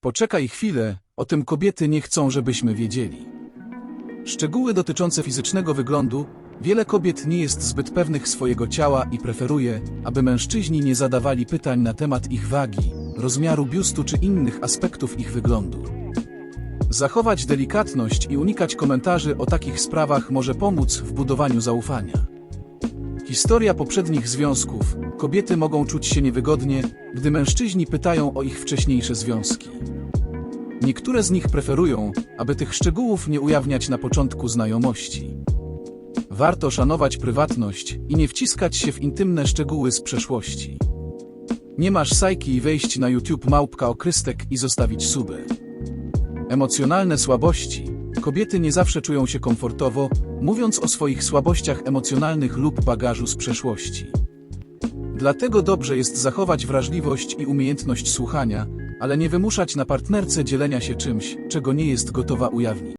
Poczekaj chwilę, o tym kobiety nie chcą, żebyśmy wiedzieli. Szczegóły dotyczące fizycznego wyglądu, wiele kobiet nie jest zbyt pewnych swojego ciała i preferuje, aby mężczyźni nie zadawali pytań na temat ich wagi, rozmiaru biustu czy innych aspektów ich wyglądu. Zachować delikatność i unikać komentarzy o takich sprawach może pomóc w budowaniu zaufania. Historia poprzednich związków. Kobiety mogą czuć się niewygodnie, gdy mężczyźni pytają o ich wcześniejsze związki. Niektóre z nich preferują, aby tych szczegółów nie ujawniać na początku znajomości. Warto szanować prywatność i nie wciskać się w intymne szczegóły z przeszłości. Nie masz sajki i wejść na YouTube małpka okrystek i zostawić suby. Emocjonalne słabości. Kobiety nie zawsze czują się komfortowo, mówiąc o swoich słabościach emocjonalnych lub bagażu z przeszłości. Dlatego dobrze jest zachować wrażliwość i umiejętność słuchania, ale nie wymuszać na partnerce dzielenia się czymś, czego nie jest gotowa ujawnić.